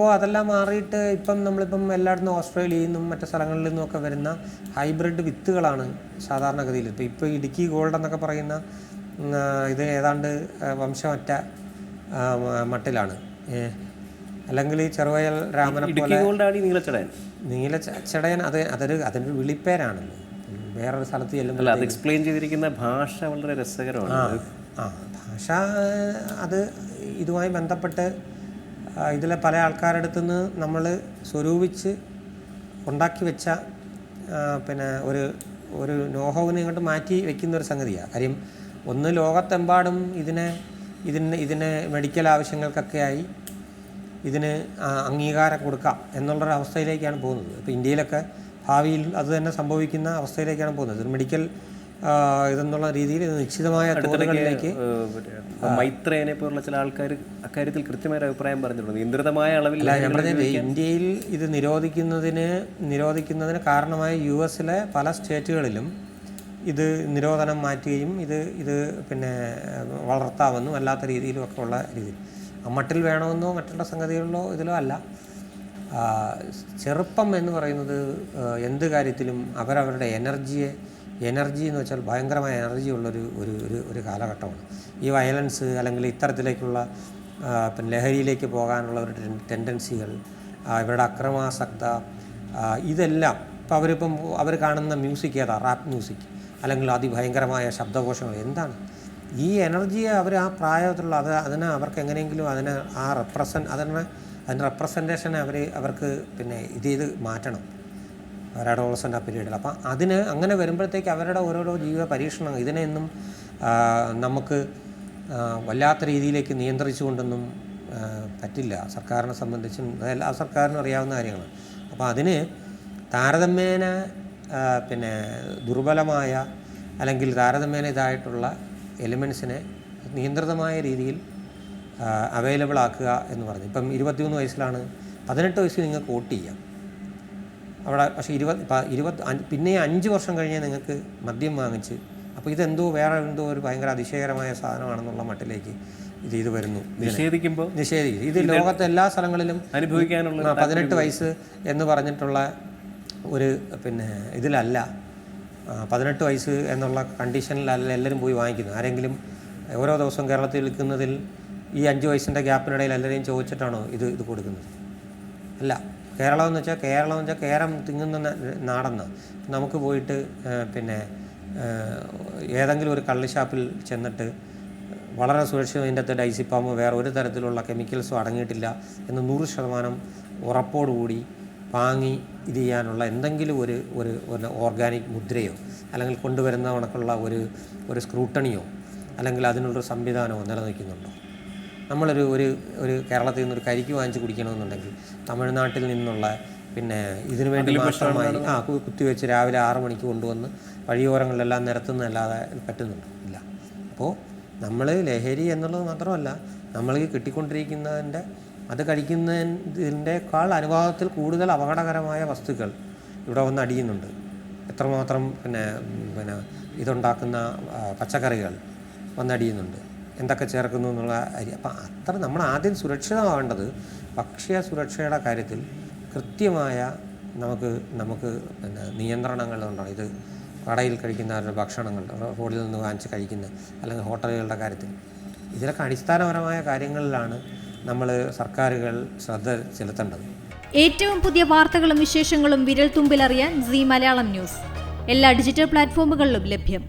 ഇപ്പോൾ അതെല്ലാം മാറിയിട്ട് ഇപ്പം നമ്മളിപ്പം എല്ലായിടത്തും ഓസ്ട്രേലിയയിൽ നിന്നും മറ്റു സ്ഥലങ്ങളിൽ നിന്നും ഒക്കെ വരുന്ന ഹൈബ്രിഡ് വിത്തുകളാണ് സാധാരണഗതിയിൽ. ഇപ്പോൾ ഇപ്പോൾ ഇടുക്കി ഗോൾഡ് എന്നൊക്കെ പറയുന്ന ഇത് ഏതാണ്ട് വംശമറ്റ മട്ടിലാണ്. അല്ലെങ്കിൽ ഈ ചെറുവയൽ രാമനെ നീലച്ചടയൻ? നീല ചടയൻ അത് അതൊരു അതിന്റെ വിളിപ്പേരാണല്ലോ. വേറൊരു സ്ഥലത്ത് ചെല്ലുമ്പോൾ അത് എക്സ്പ്ലെയിൻ ചെയ്തിരിക്കുന്ന ഭാഷ വളരെ രസകരമാണ്. ആ ഭാഷ അത് ഇതുമായി ബന്ധപ്പെട്ട് ഇതിലെ പല ആൾക്കാരുടെ അടുത്ത് നിന്ന് നമ്മൾ സ്വരൂപിച്ച് ഉണ്ടാക്കി വെച്ച പിന്നെ ഒരു ഒരു നോഹവിനെ ഇങ്ങോട്ട് മാറ്റി വെക്കുന്ന ഒരു സംഗതിയാണ് കാര്യം ഒന്ന് ലോകത്തെമ്പാടും ഇതിനെ ഇതിന് ഇതിന് മെഡിക്കൽ ആവശ്യങ്ങൾക്കൊക്കെയായി ഇതിന് അംഗീകാരം കൊടുക്കാം എന്നുള്ളൊരു അവസ്ഥയിലേക്കാണ് പോകുന്നത്. ഇപ്പോൾ ഇന്ത്യയിലൊക്കെ ഭാവിയിൽ അത് തന്നെ സംഭവിക്കുന്ന അവസ്ഥയിലേക്കാണ് പോകുന്നത്. മെഡിക്കൽ ഇതെന്നുള്ള രീതിയിൽ ഇത് നിശ്ചിതമായ തോതുകളിലേക്ക് മൈത്രേനെ പോലുള്ള ചില ആൾക്കാർ അക്കാര്യത്തിൽ കൃത്യമായ അഭിപ്രായം പറഞ്ഞിട്ടുണ്ട്. നിയന്ത്രിതമായ അളവിൽ ഞാൻ പറഞ്ഞത് ഇന്ത്യയിൽ ഇത് നിരോധിക്കുന്നതിന് നിരോധിക്കുന്നതിന് കാരണമായ യു എസിലെ പല സ്റ്റേറ്റുകളിലും ഇത് നിരോധനം മാറ്റുകയും ഇത് ഇത് പിന്നെ വളർത്താമെന്നും അല്ലാത്ത രീതിയിലും ഒക്കെ ഉള്ള രീതിയിൽ. മട്ടിൽ വേണമെന്നോ മറ്റുള്ള സംഗതികളിലോ ഇതിലോ അല്ല. ചെറുപ്പം എന്ന് പറയുന്നത് എന്ത് കാര്യത്തിലും അവരവരുടെ എനർജിയെ എനർജി എന്ന് വെച്ചാൽ ഭയങ്കരമായ എനർജി ഉള്ളൊരു ഒരു ഒരു ഒരു കാലഘട്ടമാണ്. ഈ വയലൻസ് അല്ലെങ്കിൽ ഇത്തരത്തിലേക്കുള്ള പിന്നെ ലഹരിയിലേക്ക് പോകാനുള്ള ഒരു ടെൻഡൻസികൾ ഇവരുടെ അക്രമാസക്ത ഇതെല്ലാം ഇപ്പോൾ അവരിപ്പം അവർ കാണുന്ന മ്യൂസിക് ഏതാ? റാപ്പ് മ്യൂസിക് അല്ലെങ്കിൽ അതിഭയങ്കരമായ ശബ്ദകോശങ്ങൾ എന്താണ്? ഈ എനർജിയെ അവർ ആ പ്രായത്തിലുള്ള അത് അതിനെ അവർക്ക് എങ്ങനെയെങ്കിലും അതിനെ ആ റെപ്രസെൻ അതിനെ അതിന്റെ റെപ്രസെന്റേഷനെ അവർ അവർക്ക് പിന്നെ ഇത് ചെയ്ത് മാറ്റണം. അഡോളസന്റ് ആ പീരീഡിൽ അപ്പം അതിന് അങ്ങനെ വരുമ്പോഴത്തേക്ക് അവരുടെ ഓരോരോ ജീവിത പരീക്ഷണങ്ങൾ ഇതിനെയൊന്നും നമുക്ക് വല്ലാത്ത രീതിയിലേക്ക് നിയന്ത്രിച്ചുകൊണ്ടൊന്നും പറ്റില്ല. സർക്കാരിനെ സംബന്ധിച്ചും എല്ലാ സർക്കാരിനും അറിയാവുന്ന കാര്യങ്ങളാണ് അപ്പോൾ അതിന് താരതമ്യേന പിന്നെ ദുർബലമായ അല്ലെങ്കിൽ താരതമ്യേന ഇതായിട്ടുള്ള എലിമെൻസിനെ നിയന്ത്രിതമായ രീതിയിൽ അവൈലബിൾ ആക്കുക എന്ന് പറഞ്ഞു. ഇപ്പം ഇരുപത്തിമൂന്ന് വയസ്സിലാണ് പതിനെട്ട് വയസ്സിൽ നിങ്ങൾക്ക് വോട്ട് ചെയ്യാം. അവിടെ പക്ഷേ ഇരുപത് ഇരുപത് പിന്നെ അഞ്ച് വർഷം കഴിഞ്ഞേ നിങ്ങൾക്ക് മദ്യം വാങ്ങിച്ച് അപ്പോൾ ഇതെന്തോ വേറെ എന്തോ ഒരു ഭയങ്കര അതിശയകരമായ സാധനമാണെന്നുള്ള മട്ടിലേക്ക് ഇത് ഇത് വരുന്നു. നിഷേധിക്കുമ്പോൾ നിഷേധിക്കും. ഇത് ലോകത്തെ എല്ലാ സ്ഥലങ്ങളിലും അനുഭവിക്കാനുള്ള പതിനെട്ട് വയസ്സ് എന്ന് പറഞ്ഞിട്ടുള്ള ഒരു പിന്നെ ഇതിലല്ല. പതിനെട്ട് വയസ്സ് എന്നുള്ള കണ്ടീഷനിലല്ല എല്ലാവരും പോയി വാങ്ങിക്കുന്നത്. ആരെങ്കിലും ഓരോ ദിവസവും കേരളത്തിൽ നിൽക്കുന്നതിൽ ഈ അഞ്ച് വയസ്സിന്റെ ഗ്യാപ്പിനിടയിൽ എല്ലാവരെയും ചോദിച്ചിട്ടാണോ ഇത് ഇത് കൊടുക്കുന്നത്? അല്ല. കേരളം എന്ന് വെച്ചാൽ കേരളം എന്ന് വെച്ചാൽ കേരം തിങ്ങുന്ന നാടെന്ന്. നമുക്ക് പോയിട്ട് പിന്നെ ഏതെങ്കിലും ഒരു കള്ളി കള്ളിഷാപ്പിൽ ചെന്നിട്ട് വളരെ സുരക്ഷിതം ഇതിന്റെ അകത്ത് ഡൈസിപ്പാമോ വേറെ ഒരു തരത്തിലുള്ള കെമിക്കൽസോ അടങ്ങിയിട്ടില്ല എന്ന് നൂറ് ശതമാനം ഉറപ്പോടുകൂടി വാങ്ങി ഇത് ചെയ്യാനുള്ള എന്തെങ്കിലും ഒരു ഒരു ഓർഗാനിക് മുദ്രയോ അല്ലെങ്കിൽ കൊണ്ടുവരുന്ന കണക്കുള്ള ഒരു ഒരു സ്ക്രൂട്ടണിയോ അല്ലെങ്കിൽ അതിനുള്ളൊരു സംവിധാനമോ നിലനിൽക്കുന്നുണ്ടോ? നമ്മളൊരു ഒരു ഒരു കേരളത്തിൽ നിന്നൊരു കരിക്ക് വാങ്ങിച്ച് കുടിക്കണമെന്നുണ്ടെങ്കിൽ തമിഴ്നാട്ടിൽ നിന്നുള്ള പിന്നെ ഇതിനു വേണ്ടി മാത്രമായി ആ കുത്തിവെച്ച് രാവിലെ ആറ് മണിക്ക് കൊണ്ടുവന്ന് വഴിയോരങ്ങളിലെല്ലാം നിരത്തുന്നതല്ലാതെ പറ്റുന്നുണ്ട്. ഇല്ല. അപ്പോൾ നമ്മൾ ലഹരി എന്നുള്ളത് മാത്രമല്ല നമ്മൾ കിട്ടിക്കൊണ്ടിരിക്കുന്നതിന്റെ അത് കഴിക്കുന്നതിന്റെക്കാൾ അനുവാദത്തിൽ കൂടുതൽ അപകടകരമായ വസ്തുക്കൾ ഇവിടെ വന്ന് അടിയുന്നുണ്ട്. എത്രമാത്രം പിന്നെ പിന്നെ ഇതുണ്ടാക്കുന്ന പച്ചക്കറികൾ വന്നടിയുന്നുണ്ട് എന്തൊക്കെ ചേർക്കുന്നു എന്നുള്ള അരി അപ്പം അത്ര നമ്മൾ ആദ്യം സുരക്ഷിതമാവേണ്ടത് ഭക്ഷ്യ സുരക്ഷയുടെ കാര്യത്തിൽ കൃത്യമായ നമുക്ക് നമുക്ക് പിന്നെ നിയന്ത്രണങ്ങൾ ഉണ്ടാണ് ഇത് കടയിൽ കഴിക്കുന്ന അവരുടെ ഭക്ഷണങ്ങൾ റോഡിൽ നിന്ന് വാങ്ങിച്ച് കഴിക്കുന്ന അല്ലെങ്കിൽ ഹോട്ടലുകളുടെ കാര്യത്തിൽ. ഇതിലൊക്കെ അടിസ്ഥാനപരമായ കാര്യങ്ങളിലാണ് നമ്മൾ സർക്കാരുകൾ ശ്രദ്ധ ചെലുത്തേണ്ടത്. ഏറ്റവും പുതിയ വാർത്തകളും വിശേഷങ്ങളും വിരൽ തുമ്പിലറിയാൻ സി മലയാളം ന്യൂസ്. എല്ലാ ഡിജിറ്റൽ പ്ലാറ്റ്ഫോമുകളിലും ലഭ്യം.